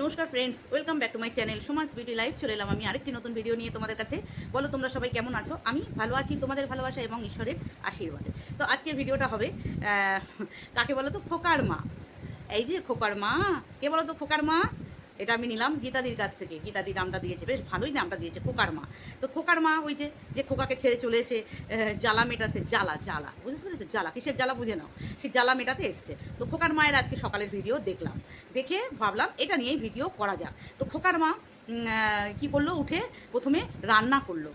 নমস্কার friends welcome back to my channel Samaj beauty live চলে এলাম আমি আরেকটি নতুন ভিডিও নিয়ে তোমাদের কাছে। বলো, তোমরা সবাই কেমন আছো? আমি ভালো আছি, তোমাদের ভালোবাসা এবং ঈশ্বরের আশীর্বাদে। তো আজকের ভিডিওটা হবে কাকে বলো তো? খোকার মা। এই যে খোকার মা। কে বলো তো? খোকার মা? এটা আমি নিলাম গীতাদির কাছ থেকে। গীতাদি নামটা দিয়েছে, বেশ ভালোই নামটা দিয়েছে, খোকার মা। তো খোকার মা ওই যে যে খোকাকে ছেড়ে চলে এসে জ্বালা মেটাতে, জ্বালা জ্বালা বুঝতে পেরেছ জ্বালা, কিসের জ্বালা বুঝে নাও? সে জ্বালা মেটাতে এসছে। তো খোকার মায়ের আজকে সকালের ভিডিও দেখলাম। দেখে ভাবলাম এটা নিয়েই ভিডিও করা যাক। তো খোকার মা কি করল? উঠে প্রথমে রান্না করল।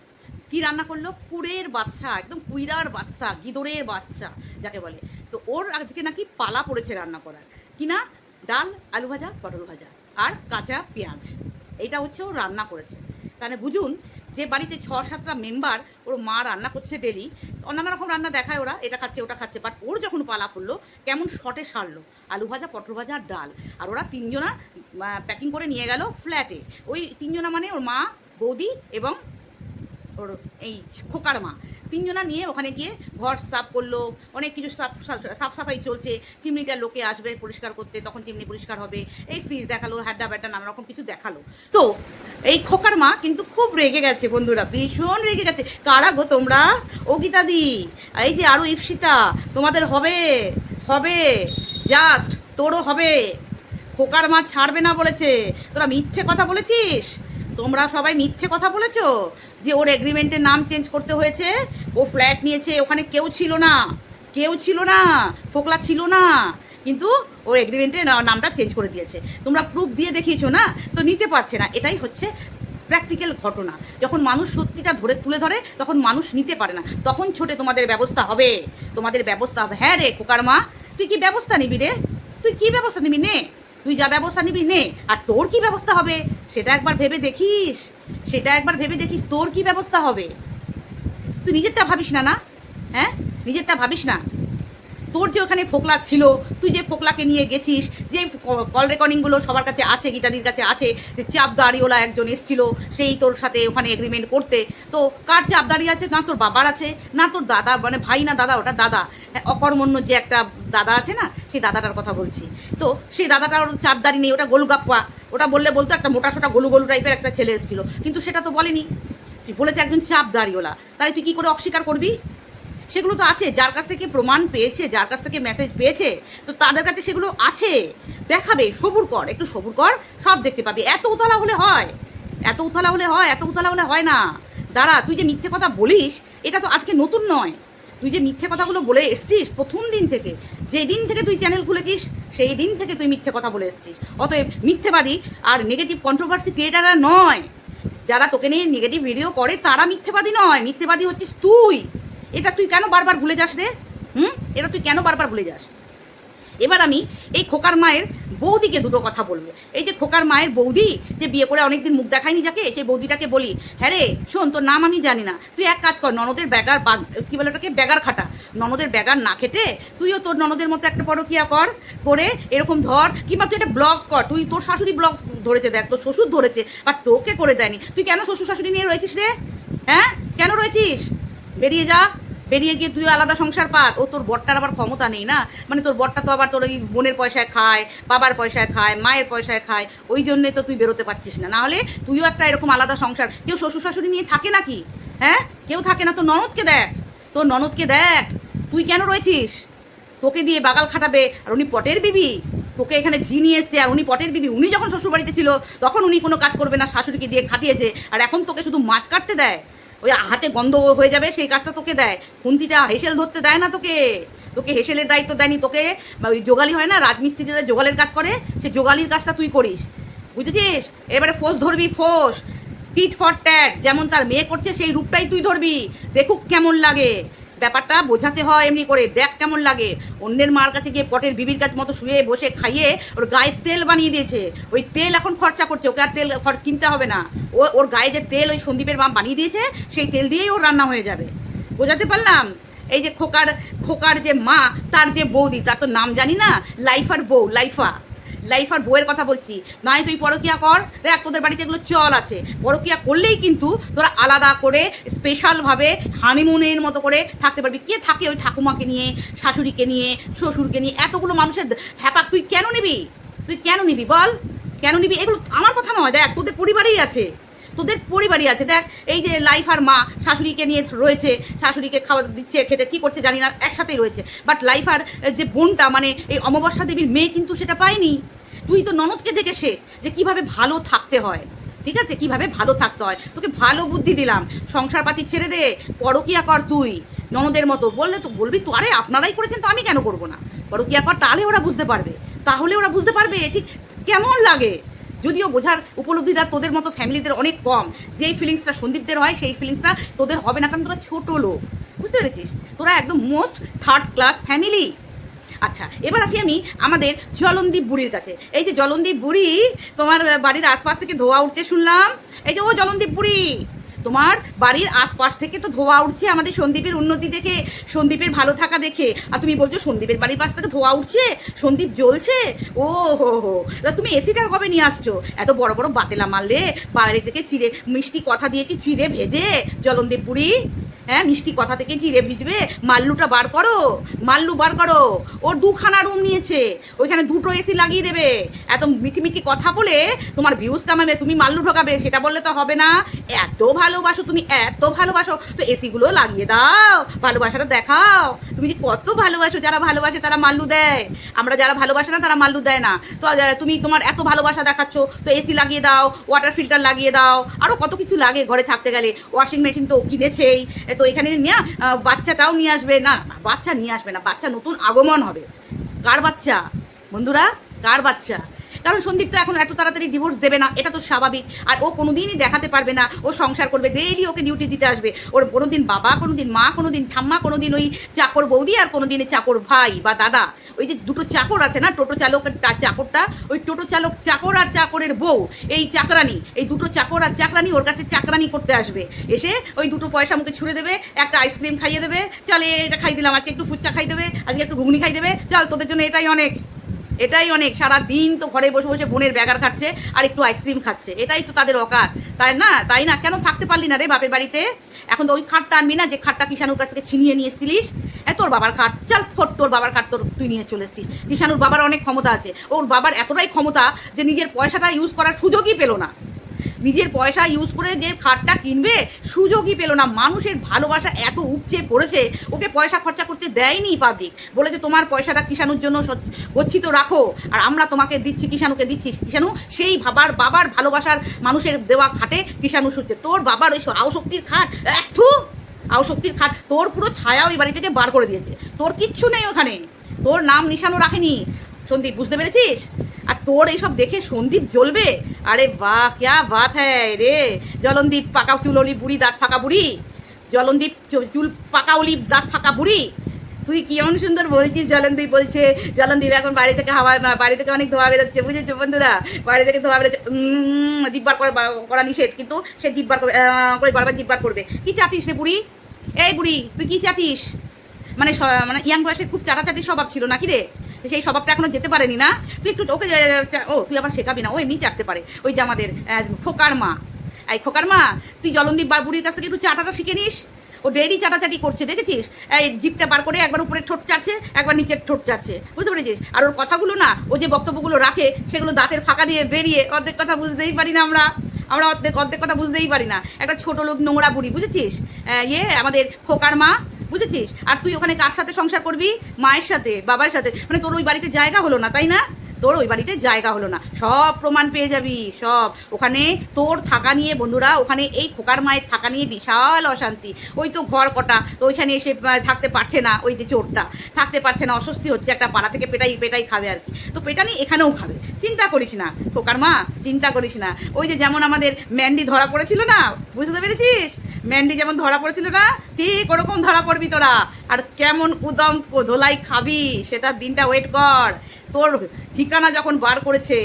কি রান্না করল? কুড়ের বাচ্চা একদম কুইরার বাচ্চা গিদরের বাচ্চা যাকে বলে। তো ওর আজকে নাকি পালা পড়েছে রান্না করার। কিনা? ডাল, আলু ভাজা, পটল ভাজা। আর কাঁচা পেঁয়াজ। এইটা হচ্ছে ও রান্না করেছে। তাহলে বুঝুন, যে বাড়িতে ছ সাতটা মেম্বার ওর মা রান্না করছে ডেলি অন্যান্য রকম রান্না দেখায় ওরা, এটা খাচ্ছে, ওটা খাচ্ছে বাট ওর যখন পালা পড়ল, কেমন শটে সারলো, আলু ভাজা, পটল ভাজা আর ডাল। আর ওরা তিনজনা প্যাকিং করে নিয়ে গেল ফ্ল্যাটে ওই তিনজনা মানে ওর মা, বৌদি এবং ওর এই খোকার মা। তিনজনা নিয়ে ওখানে গিয়ে ঘর সাফ করল, অনেক কিছু সাফ সাফ সাফাই চলছে। চিমনিটা লোকে আসবে পরিষ্কার করতে, তখন চিমনি পরিষ্কার হবে। এই ফ্রিজ দেখাল হ্যাড্ডা ব্যাড্ডা নানা রকম কিছু দেখাল। তো এই খোকার মা কিন্তু খুব রেগে গেছে বন্ধুরা, ভীষণ রেগে গেছে। কারা গো তোমরা? ও গীতাদি এই যে আরও ইপসিতা তোমাদের হবে হবে জাস্ট তোরও হবে। খোকার মা ছাড়বে না বলেছে। তোরা মিথ্যে কথা বলেছিস? তোমরা সবাই মিথ্যে কথা বলেছ? যে ওর এগ্রিমেন্টের নাম চেঞ্জ করতে হয়েছে, ও ফ্ল্যাট নিয়েছে, ওখানে কেউ ছিল না, কেউ ছিল না, ফোকলা ছিল না, কিন্তু ওর এগ্রিমেন্টের নামটা চেঞ্জ করে দিয়েছে। তোমরা প্রুফ দিয়ে দেখিয়েছো না? তো নিতে পারছে না। এটাই হচ্ছে প্র্যাকটিক্যাল ঘটনা। যখন মানুষ সত্যিটা ধরে, তুলে ধরে, তখন মানুষ নিতে পারে না। তখন ছোটে তোমাদের ব্যবস্থা হবে। তোমাদের ব্যবস্থা হবে। হ্যাঁ রে খোকার মা, তুই কি ব্যবস্থা নিবি রে? তুই কি ব্যবস্থা নিবি নে? তুই যা ব্যবস্থা নিবি নে, আর তোর কি ব্যবস্থা হবে? সেটা একবার ভেবে দেখিস। সেটা একবার ভেবে দেখিস তোর কি ব্যবস্থা হবে। তুই নিজেরটা ভাবিস না না? হ্যাঁ? নিজেরটা ভাবিস না? তোর যে ওখানে ফোকলা ছিল তুই যে ফোকলাকে নিয়ে গেছিস যে কল রেকর্ডিংগুলো সবার কাছে আছে গীতাদির কাছে আছে যে চাপদাড়িওয়ালা একজন এসছিল সেই তোর সাথে ওখানে এগ্রিমেন্ট করতে। তো কার চাপদাড়ি আছে? না তোর বাবার আছে না তোর দাদা মানে ভাই না দাদা ওটা দাদা। হ্যাঁ, অকর্মণ্য যে একটা দাদা আছে না সেই দাদাটার কথা বলছি। তো সেই দাদাটার চাপদাড়ি নেই ওটা গোলগাপ্পা। ওটা বললে বলতো একটা মোটা সোটা গোলু গোলু টাইপের একটা ছেলে এসেছিল। কিন্তু সেটা তো বলেনি। বলেছে একজন চাপ দাঁড়িওলা তাই তুই কী করে অস্বীকার করবি? সেগুলো তো আছে, যার কাছ থেকে প্রমাণ পেয়েছে, যার কাছ থেকে মেসেজ পেয়েছে, তো তাদের কাছে সেগুলো আছে। দেখাবে, সবুর কর, একটু সবুর কর, সব দেখতে পাবি। এত উতলা হলে হয়, এত উতলা হলে হয়, এত উতলা হলে হয় না। দাঁড়া, তুই যে মিথ্যে কথা বলিস, এটা তো আজকে নতুন নয়। তুই যে মিথ্যে কথাগুলো বলে এসছিস প্রথম দিন থেকে যেই দিন থেকে তুই চ্যানেল খুলেছিস, সেই দিন থেকে তুই মিথ্যে কথা বলে এসছিস। অতএব মিথ্যেবাদী আর নেগেটিভ কন্ট্রোভার্সি ক্রিয়েটাররা নয়। যারা তোকে নিয়ে নেগেটিভ ভিডিও করে, তারা মিথ্যেবাদী নয়। মিথ্যেবাদী হচ্ছিস তুই। এটা তুই কেন বারবার ভুলে যাস রে? হুম? এটা তুই কেন বারবার ভুলে যাস? এবার আমি এই খোকার মায়ের বৌদিকে দুটো কথা বলব। এই যে খোকার মায়ের বৌদি যে বিয়ে করে অনেকদিন মুখ দেখায়নি যাকে, সেই বৌদিটাকে বলি হ্যাঁ রে, শোন, তোর নাম আমি জানি না। তুই এক কাজ কর, ননদের ব্যাগার বাগ কী বলে ওটাকে? ব্যাগার খাটা। ননদের ব্যাগার না খেটে তুইও তোর ননদের মতো একটা পরকিয়া কর, করে এরকম ধর, কিংবা তুই একটা ব্লগ কর। তুই তোর শাশুড়ি ব্লগ ধরেছে দেখ, তোর শ্বশুর ধরেছে, আর তোকে করে দেয়নি। তুই কেন শ্বশুর শাশুড়ি নিয়ে রয়েছিস রে? হ্যাঁ? কেন রয়েছিস? বেরিয়ে যা, বেরিয়ে গিয়ে তুই আলাদা সংসার পাত ও তোর বরটার আবার ক্ষমতা নেই না? মানে তোর বরটা তো আবার তোর ওই বোনের পয়সায় খায়, বাবার পয়সায় খায়, মায়ের পয়সায় খায়, ওই জন্যে তো তুই বেরোতে পারছিস না। নাহলে তুইও একটা এরকম আলাদা সংসার। কেউ শ্বশুর শাশুড়ি নিয়ে থাকে নাকি? হ্যাঁ? কেউ থাকে না। তোর ননদকে দেখ। তোর ননদকে দেখ। তুই কেন রয়েছিস? তোকে দিয়ে বাগাল খাটাবে আর উনি পটের বিবি। তোকে এখানে ঝি নিয়ে এসছে আর উনি পটের বিবি। উনি যখন শ্বশুরবাড়িতে ছিল, তখন উনি কোনো কাজ করবে না, শাশুড়িকে দিয়ে খাটিয়েছে। আর এখন তোকে শুধু মাছ কাটতে দেয়। ওই হাতে গন্ধ হয়ে যাবে, সেই কাজটা তোকে দেয়। খুন্তিটা হেসেল ধরতে দেয় না তোকে। তোকে হেসেলের দায়িত্ব দেয়নি তোকে। বা ওই জোগালি হয় না, রাজমিস্ত্রিরা যোগালের কাজ করে, সে জোগালির কাজটা তুই করিস। বুঝেছিস? এবারে ফোস ধরবি, ফোস। টিট ফর ট্যাট যেমন তার মেয়ে করছে, সেই রূপটাই তুই ধরবি। দেখুক কেমন লাগে। ব্যাপারটা বোঝাতে হয় এমনি করে। দেখ কেমন লাগে। অন্যের মার কাছে গিয়ে পটের বিবির কাছে মতো শুয়ে বসে খাইয়ে ওর গায়ে তেল বানিয়ে দিয়েছে। ওই তেল এখন খরচা করছে, ওকে আর তেল কিনতে হবে না। ও, ওর গায়ে যে তেল ওই সন্দীপের মা বানিয়ে দিয়েছে, সেই তেল দিয়েই ওর রান্না হয়ে যাবে। বোঝাতে পারলাম? এই যে খোকার খোকার যে মা, তার যে বৌদি, তার তো নাম জানি না? লাইফার বউ, লাইফা। লাইফার বউয়ের কথা বলছি। নয়, তুই পরকিয়া কর। দেখ, তোদের বাড়িতে এগুলো চল আছে। পরকিয়া করলেই কিন্তু তোরা আলাদা করে স্পেশালভাবে হানিমুনের মতো করে থাকতে পারবি। কে থাকে ওই ঠাকুমাকে নিয়ে, শাশুড়িকে নিয়ে, শ্বশুরকে নিয়ে? এতগুলো মানুষের হ্যাপাক, তুই কেন নিবি? তুই কেন নিবি? বল। কেন নিবি? এগুলো আমার কথা নয়। দেখ, তোদের পরিবারেই আছে। তোদের পরিবারই আছে। দেখ, এই যে লাইফ আর মা শাশুড়িকে নিয়ে রয়েছে, শাশুড়িকে খাওয়া দিচ্ছে, খেতে, কী করছে জানি না, একসাথেই রয়েছে। বাট লাইফ আর যে বোনটা মানে এই অমাবস্যা দেবীর মেয়ে কিন্তু সেটা পায়নি। তুই তো ননদকে দেখে শেখ যে কীভাবে ভালো থাকতে হয়। ঠিক আছে? কীভাবে ভালো থাকতে হয়? তোকে ভালো বুদ্ধি দিলাম। সংসার পাতি ছেড়ে দে, পরকিয়া কর তুই। ননদের মতো। বললে তো বলবি, তো আরে আপনারাই করেছেন, তো আমি কেন করব না? পরকিয়া কর, তাহলে ওরা বুঝতে পারবে। তাহলে ওরা বুঝতে পারবে, ঠিক কেমন লাগে? যদিও বোঝার উপলব্ধিটা তোদের মতো ফ্যামিলিদের অনেক কম। যেই ফিলিংসটা সন্দীপদের হয়, সেই ফিলিংসটা তোদের হবে না, কারণ তোরা ছোটো লোক। বুঝতে পেরেছিস? তোরা একদম মোস্ট থার্ড ক্লাস ফ্যামিলি। আচ্ছা এবার আসি আমি আমাদের জলন্দীপ বুড়ির কাছে। এই যে জলন্দীপ বুড়ি, তোমার বাড়ির আশপাশ থেকে ধোয়া উঠছে শুনলাম। এই যে, ও জলন্দীপ বুড়ি, তোমার বাড়ির আশপাশ থেকে তো ধোয়া উঠছে আমাদের সন্দীপের উন্নতি দেখে, সন্দীপের ভালো থাকা দেখে। আর তুমি বলছো সন্দীপের বাড়ির পাশ থেকে ধোয়া উঠছে, সন্দীপ জ্বলছে? ও হো হো, তা তুমি এসিটা কবে নিয়ে আসছো? এত বড় বড় বাতেলা মারলে, বাইরে থেকে চিড়ে, মিষ্টি কথা দিয়ে কি চিড়ে ভেজে? জলন্দীপ পুরি হ্যাঁ মিষ্টি কথা থেকে চিড়ে ভিজবে। মাল্লুটা বার করো। মাল্লু বার করো। ওর দুখানা রুম নিয়েছে। ওইখানে দুটো এসি লাগিয়ে দেবে। এত মিঠি মিঠি কথা বলে তোমার ভিউজ কামাবে, তুমি মাল্লু ঢোকাবে, সেটা বললে তো হবে না। এত ভালোবাসো তুমি, এত ভালোবাসো। তো এসিগুলো লাগিয়ে দাও, ভালোবাসাটা দেখাও। তুমি যে কত ভালোবাসো? যারা ভালোবাসে তারা মাল্লু দেয়। আমরা যারা ভালোবাসে না, তারা মাল্লু দেয় না। তো তুমি তোমার এত ভালোবাসা দেখাচ্ছ। তো এসি লাগিয়ে দাও ওয়াটার ফিল্টার লাগিয়ে দাও। আরও কত কিছু লাগে ঘরে থাকতে গেলে। ওয়াশিং মেশিন তো কিনেছেই। তো এখানে নিয়ে বাচ্চাটাও নিয়ে আসবে। না বাচ্চা নিয়ে আসবে না, বাচ্চা নতুন আগমন হবে। কার বাচ্চা? বন্ধুরা, কার বাচ্চা? কারণ সন্দীপ তো এখন এত তাড়াতাড়ি ডিভোর্স দেবে না, এটা তো স্বাভাবিক। আর ও কোনোদিনই দেখাতে পারবে না, ও সংসার করবে ডেইলি ওকে ডিউটি দিতে আসবে। ওর কোনো দিন বাবা কোনো দিন মা কোনো দিন ঠাম্মা কোনো দিন ওই চাকর বৌদি আর কোনোদিন চাকর ভাই বা দাদা। ওই যে দুটো চাকর আছে না, টোটো চালকের চাকরটা, ওই টোটো চালক চাকর আর চাকরের বউ, এই চাকরানি, এই দুটো চাকর আর চাকরানি ওর কাছে চাকরানি করতে আসবে। এসে ওই দুটো পয়সা মুখে ছুঁড়ে দেবে, একটা আইসক্রিম খাইয়ে দেবে, চল এটা খাই দিলাম, আজকে একটু ফুচকা খাই দেবে, আজকে একটু ঘুগনি খাই দেবে, চল তোদের জন্য এটাই অনেক। এটাই অনেক সারা দিন তো ঘরে বসে বসে বোনের ব্যাগার খাচ্ছে আর একটু আইসক্রিম খাচ্ছে। এটাই তো তাদের অকাত। তাই না? তাই না? কেন থাকতে পারলি না রে বাপের বাড়িতে? এখন তো ওই খাটটা আনবি না, যে খাটটা কিষানুর কাছ থেকে ছিনিয়ে নিয়ে এসেছিলিস? এ, তোর বাবার খাট। চল ফোট, তোর বাবার খাট তোর তুই নিয়ে চলে এসেছিস। কিষানুর বাবার অনেক ক্ষমতা আছে। ওর বাবার এতটাই ক্ষমতা যে নিজের পয়সাটা ইউজ করার সুযোগই পেল না। নিজের পয়সা ইউজ করে যে খাটটা কিনবে, সুযোগই পেল না। মানুষের ভালোবাসা এত উপচে পড়েছে, ওকে পয়সা খরচা করতে দেয়নি পাবলিক বলেছে তোমার পয়সাটা কিষাণুর জন্য গচ্ছিত রাখো, আর আমরা তোমাকে দিচ্ছি, কিষাণুকে দিচ্ছি। কিষাণু সেই বাবার বাবার ভালোবাসার মানুষের দেওয়া খাটে কিষাণু শুচ্ছে। তোর বাবার ওই আওশক্তির খাট একটু আওশক্তির খাট, তোর পুরো ছায়া ওই বাড়ি থেকে বার করে দিয়েছে। তোর কিচ্ছু নেই ওখানে। তোর নাম নিশানও রাখেনি। সন্দীপ, বুঝতে পেরেছিস? আর তোর এইসব দেখে সন্দীপ জ্বলবে? আরে বাহ, ক্যা বাত হ্যায় রে? জলন্দীপ, পাকা চুললি বুড়ি, দাঁত ফাঁকা বুড়ি। জলন্দীপ চুল পাকা অলি দাঁত ফাঁকা বুড়ি। তুই কি এমন সুন্দর বলছিস? জলন্দীপ বলছে, জলন্দীপ এখন বাড়ি থেকে হাওয়া বাড়ি থেকে অনেক ধোয়া বেরোচ্ছে, বুঝেছ বন্ধুরা? বাড়ি থেকে ধোয়া বেরোচ্ছে জিব্বার করে করা নিষেধ, কিন্তু সে জিব্বার করে করে বারবার জিব্বার করবে। কি চাটিস রে বুড়ি? এই বুড়ি, তুই কি চাটিস মানে মানে ইয়াং বয়সে খুব চাটাচাটি স্বভাব ছিল নাকি রে? সেই স্বভাবটা এখনও যেতে পারেনি না। তুই একটু ওকে ও, তুই আবার শেখাবি না। ও এমনি চাটতে পারে। ওই যে আমাদের খোকার মা। এই খোকার মা, তুই জলন্দীপ বুড়ির কাছ থেকে একটু চাটাটা শিখে নিস। ও ডেইলি চাটাচাটি করছে, দেখেছিস? এই জিপটা বার করে একবার উপরে ঠোঁট চাটছে একবার নিচের ঠোঁট চাটছে বুঝতে পেরেছিস? আর ওর কথাগুলো না, ও যে বক্তব্যগুলো রাখে, সেগুলো দাঁতের ফাঁকা দিয়ে বেরিয়ে অর্ধেক কথা বুঝতেই পারি না আমরা। আমরা অর্ধেক অর্ধেক কথা বুঝতেই পারি না। একটা ছোট লোক নোংরা বুড়ি, বুঝেছিস? ইয়ে আমাদের খোকার মা বুঝেছিস? আর তুই ওখানে কার সাথে সংসার করবি? মায়ের সাথে, বাবার সাথে। মানে তোর ওই বাড়িতে জায়গা হলো না, তাই না? তোর ওই বাড়িতে জায়গা হলো না। সব প্রমাণ পেয়ে যাবি, সব। ওখানে তোর থাকা নিয়ে বন্ধুরা, ওখানে এই খোকার মায়ের থাকা নিয়ে বিশাল অশান্তি। ওই তো ঘর কটা, তো ওইখানে এসে থাকতে পারছে না ওই যে চোরটা। থাকতে পারছে না, অস্বস্তি হচ্ছে, একটা পাড়া থেকে পেটাই পেটাই খাবে আর কি। তো পেটানি এখানেও খাবে। চিন্তা করিস না, খোকার মা, চিন্তা করিস না। ওই যে যেমন আমাদের ম্যান্ডি ধরা পড়েছিল না, বুঝতে পেরেছিস? ম্যান্ডি যেমন ধরা পড়েছিল না, ঠিক ওরকম ধরা পড়বি তোরা। আর কেমন উদম ধোলাই খাবি সেটার দিনটা ওয়েট কর। তোর ঠিকানা যখন বার করেছে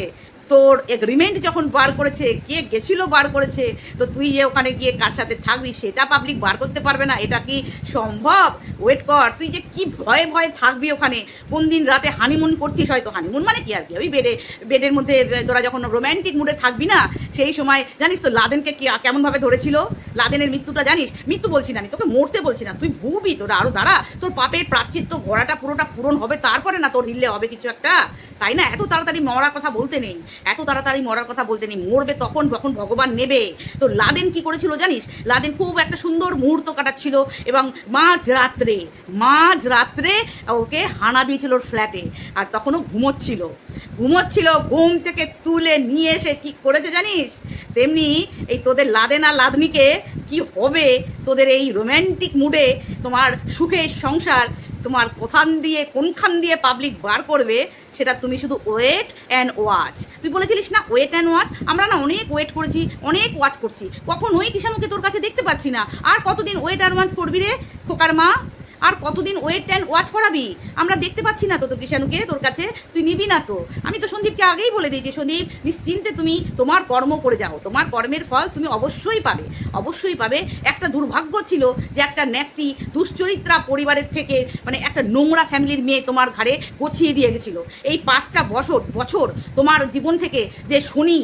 তোর এক এগ্রিমেন্ট যখন বার করেছে, কে গেছিল বার করেছে, তো তুই যে ওখানে গিয়ে কার সাথে থাকবি সেটা পাবলিক বার করতে পারবে না, এটা কি সম্ভব? ওয়েট কর, তুই যে কি ভয়ে ভয়ে থাকবি ওখানে, কোন দিন রাতে হানিমুন করছিস হয়তো হানিমুন মানে কি আর কি? ওই বেডে বেডের মধ্যে, তোরা যখন রোম্যান্টিক মুডে থাকবি না, সেই সময় জানিস তো লাদেনকে কি, কেমনভাবে ধরেছিল? লাদেনের মৃত্যুটা জানিস? মৃত্যু বলছি না আমি, তোকে মরতে বলছি না, তুই ভুবি, তোরা আরও দাঁড়া, তোর পাপের প্রাশ্চিত্য ঘোড়াটা পুরোটা পূরণ হবে, তারপরে না তোর হিললে হবে কিছু একটা? তাই না? এত তাড়াতাড়ি মরার কথা বলতে নেই। এত তাড়াতাড়ি মরার কথা বলতে নেই, মরবে তখন, যখন ভগবান নেবে। তো লাদেন কি করেছিল জানিস? লাদেন খুব একটা সুন্দর মুহূর্ত কাটাচ্ছিল এবং মাঝ রাত্রে মাঝ রাত্রে ওকে হানা দিয়েছিল ওর ফ্ল্যাটে আর তখনও ঘুমোচ্ছিল। ঘুমোচ্ছিল, ঘুম থেকে তুলে নিয়ে এসে কি করেছে জানিস? তেমনি এই তোদের লাদেন আর লাদনিকে কি হবে? তোদের এই রোম্যান্টিক মুডে তোমার সুখের সংসার তোমার কোথান দিয়ে, কোনখান দিয়ে পাবলিক বার করবে, সেটা তুমি শুধু ওয়েট অ্যান্ড ওয়াচ তুই বলেছিলিস না ওয়েট অ্যান্ড ওয়াচ আমরা না অনেক ওয়েট করেছি, অনেক ওয়াচ করছি। কখন ওই কিষাণুকে তোর কাছে দেখতে পাচ্ছি না। আর কতদিন ওয়েট অ্যান্ড ওয়াচ করবি রে, খোকার মা? আর কতদিন ওয়েট অ্যান্ড ওয়াচ করাবি? আমরা দেখতে পাচ্ছি না তো তোর কিষাণুকে তোর কাছে। তুই নিবি না তো। আমি তো সন্দীপকে আগেই বলে দিই যে, সন্দীপ, নিশ্চিন্তে তুমি তোমার কর্ম করে যাও। তোমার কর্মের ফল তুমি অবশ্যই পাবে। অবশ্যই পাবে। একটা দুর্ভাগ্য ছিল যে একটা ন্যাস্তি দুশ্চরিত্রা পরিবারের থেকে মানে একটা নোংরা ফ্যামিলির মেয়ে তোমার ঘাড়ে গছিয়ে দিয়ে গেছিল। এই পাঁচটা বছর বছর তোমার জীবন থেকে যে শনি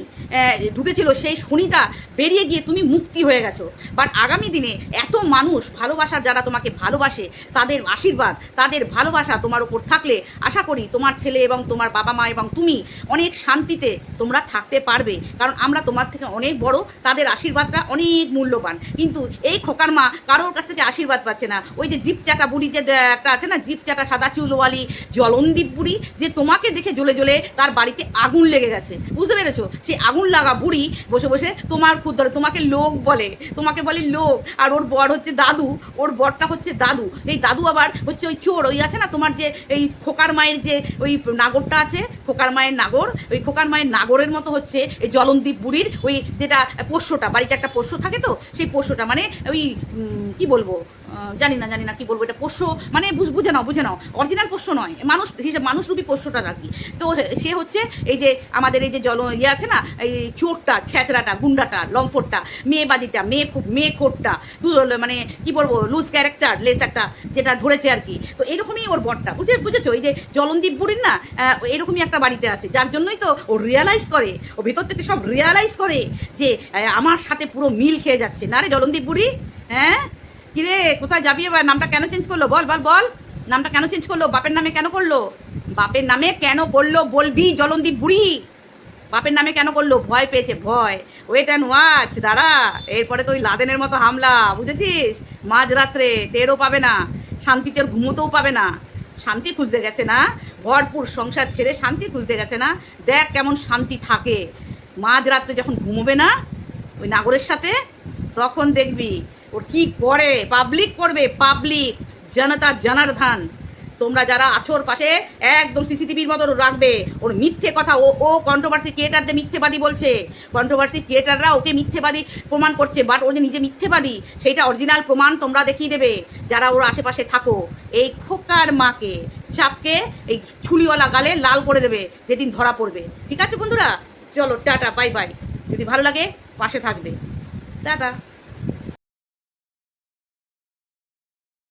ঢুকেছিল, সেই শনিটা বেরিয়ে গিয়ে তুমি মুক্তি হয়ে গেছো। বাট আগামী দিনে এত মানুষ, ভালোবাসার যারা তোমাকে ভালোবাসে তাদের আশীর্বাদ, তাদের ভালোবাসা তোমার উপর থাকলে আশা করি তোমার ছেলে এবং তোমার বাবা মা এবং তুমি অনেক শান্তিতে তোমরা থাকতে পারবে। কারণ আমরা তোমার থেকে অনেক বড়, তাদের আশীর্বাদটা অনেক মূল্যবান। কিন্তু এই খোকার মা কারোর কাছ থেকে আশীর্বাদ পাচ্ছে না। ওই যে জিপ চাটা বুড়ি যে একটা আছে না জিপ চাটা সাদা চুলওয়ালি জলনদীপ বুড়ি, যে তোমাকে দেখে জ্বলে জ্বলে তার বাড়িতে আগুন লেগে গেছে। বুঝতে পেরেছ? সেই আগুন লাগা বুড়ি বসে বসে তোমার খুদ ধরে, তোমাকে লোক বলে, তোমাকে বলে লোক। আর ওর বর হচ্ছে দাদু, ওর বরটা হচ্ছে দাদু। এই দাদু আবার হচ্ছে ওই চোর, ওই আছে না তোমার যে এই খোকার মায়ের যে ওই নাগরটা আছে, খোকার মায়ের নাগর, ওই খোকার মায়ের নাগরের মতো হচ্ছে এই জলন্দীপ বুড়ির ওই যেটা পোষ্যটা, বাড়িতে একটা পোষ্য থাকে তো, সেই পোষ্যটা মানে ওই কি বলব? জানি না জানি না কি বলব, এটা পোষ্য মানে বুঝ- বুঝে নাও বুঝে নাও। অরিজিনাল পোষ্য নয়। মানুষ হিসেবে মানুষরূপী পোষ্যটা আর কি তো সে হচ্ছে এই যে আমাদের এই যে জল ইয়ে আছে না, এই চোরটা, ছ্যাচড়াটা, গুন্ডাটা লম্ফটটা মেয়েবাজিটা মেয়ে মেয়ে খোরটা মানে কি বলব লুজ ক্যারেক্টার লেস একটা, যেটা ধরেছে আর কি। তো এরকমই ওর বরটা, বুঝে বুঝেছ? এই যে জলনদীপ বুড়ির না এরকমই একটা বাড়িতে আছে, যার জন্যই তো ও রিয়ালাইজ করে, ও ভেতর থেকে সব রিয়ালাইজ করে যে আমার সাথে পুরো মিল খেয়ে যাচ্ছে। না রে জলনদীপ বুড়ি? হ্যাঁ? কিরে, কোথায় যাবি এবার? নামটা কেন চেঞ্জ করল? বল বল বল। নামটা কেন চেঞ্জ করল? বাপের নামে কেন করল? বাপের নামে কেন করল বলবি, জলনদীপ বুড়ি? বাপের নামে কেন করল ভয় পেয়েছে, ভয়। ওয়েট অ্যান্ড ওয়াচ দাঁড়া। এরপরে তো ওই লাদেনের মতো হামলা, বুঝেছিস? মাঝরাত্রে টেরও পাবে না। শান্তিতে ঘুমোতেও পাবে না। শান্তি খুঁজতে গেছে না? ভরপুর সংসার ছেড়ে শান্তি খুঁজতে গেছে না? দেখ কেমন শান্তি থাকে। মাঝরাত্রে যখন ঘুমোবে না, ওই নাগরের সাথে, তখন দেখবি ওর কি করে? পাবলিক করবে? পাবলিক জনতা জনার্ধন তোমরা যারা আছো ওর পাশে, একদম সিসিটিভির মতো রাখবে। ওর মিথ্যে কথা, ও ও কন্ট্রোভার্সি ক্রিয়েটারদের মিথ্যেবাদী বলছে। কন্ট্রোভার্সি ক্রিয়েটাররা ওকে মিথ্যেবাদী প্রমাণ করছে বাট ও যে নিজে মিথ্যেবাদী, সেইটা অরিজিনাল প্রমাণ তোমরা দেখিয়ে দেবে, যারা ওর আশেপাশে থাকো। এই খোকার মাকে চাপকে এই ছুলিওয়ালা গালে লাল করে দেবে, যেদিন ধরা পড়বে। ঠিক আছে বন্ধুরা? চলো, টাটা বাই বাই যদি ভালো লাগে, পাশে থাকবে। টাটা।